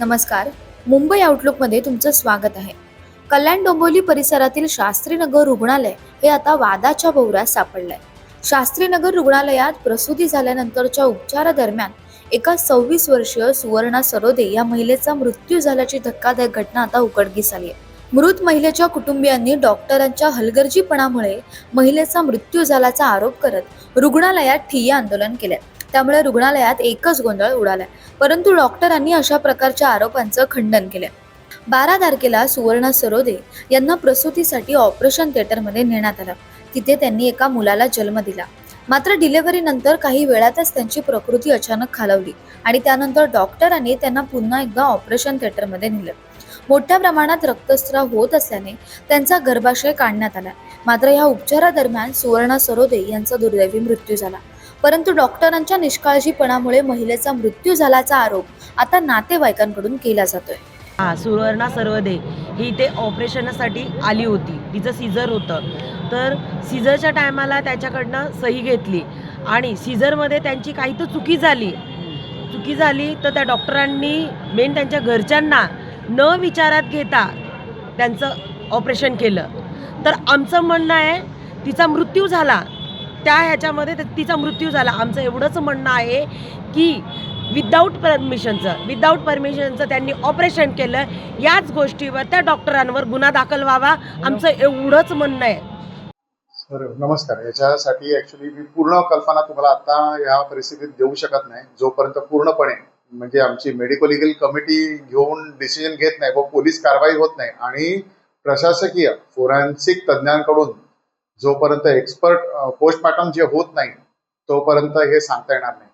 नमस्कार. मुंबई आउटलुकमध्ये तुमचं स्वागत आहे. कल्याण डोंबिवली परिसरातील शास्त्रीनगर रुग्णालय हे आता वादाच्या भोवऱ्यात सापडलंय. शास्त्रीनगर रुग्णालयात प्रसूती झाल्यानंतरच्या उपचारादरम्यान एका सव्वीस वर्षीय सुवर्णा सरोदे या महिलेचा मृत्यू झाल्याची धक्कादायक घटना आता उघडकीस आली आहे मृत महिलेच्या कुटुंबियांनी डॉक्टरांच्या हलगर्जीपणामुळे महिलेचा मृत्यू झाल्याचा आरोप करत रुग्णालयात ठिय्या आंदोलन केले. त्यामुळे रुग्णालयात एकच गोंधळ उडाला परंतु डॉक्टरांनी अशा प्रकारच्या आरोपांचं खंडन केले. बारा तारखेला सुवर्णा सरोदे यांना प्रसूतीसाठी ऑपरेशन थिएटरमध्ये नेण्यात आलं. तिथे त्यांनी एका मुलाला जन्म दिला. मात्र डिलिव्हरी नंतर काही वेळातच त्यांची प्रकृती अचानक खालवली आणि त्यानंतर डॉक्टरांनी त्यांना पुन्हा एकदा ऑपरेशन थिएटरमध्ये नेलं. मोठ्या प्रमाणात रक्तस्राव होत असल्याने त्यांचा गर्भाशय काढण्यात आला. मात्र या उपचारादरम्यान सुवर्णा सरोदे यांचा दुर्दैवी मृत्यू झाला. परंतु डॉक्टरांच्या निष्काळजीपणामुळे महिलेचा मृत्यू झाल्याचा आरोप आता नातेवाईकांकडून केला जातोय. हा सुवर्णा सर्वदे ही ते ऑपरेशनसाठी आली होती. तिचं सीझर होतं. तर सीझरच्या टायमाला त्याच्याकडनं सही घेतली. आणि सीझरमध्ये त्यांची काही तर चुकी झाली. चुकी झाली तर त्या डॉक्टरांनी मेन त्यांच्या घरच्यांना न विचारात घेता त्यांचं ऑपरेशन केलं. तर आमचं म्हणणं आहे तिचा मृत्यू झाला. त्या ह्याच्यामध्ये तिचा मृत्यू झाला. आमचं एवढंच म्हणणं आहे की विदाऊट परमिशनचं विदाऊट परमिशनचं त्यांनी ऑपरेशन केलं. याच गोष्टीवर त्या डॉक्टरांवर गुन्हा दाखल व्हावा. आमचं एवढंच म्हणणं आहे. नमस्कार. याच्यासाठी ऍक्च्युली मी पूर्ण कल्पना तुम्हाला आता या परिस्थितीत देऊ शकत नाही. जोपर्यंत पूर्णपणे म्हणजे आमची मेडिको लिगल कमिटी घेऊन डिसिजन घेत नाही व पोलीस कारवाई होत नाही आणि प्रशासकीय फोरेन्सिक तज्ज्ञांकडून जोपर्यंत एक्सपर्ट पोस्टमार्टम जे होत नाही तोपर्यंत हे सांगता येणार नाही.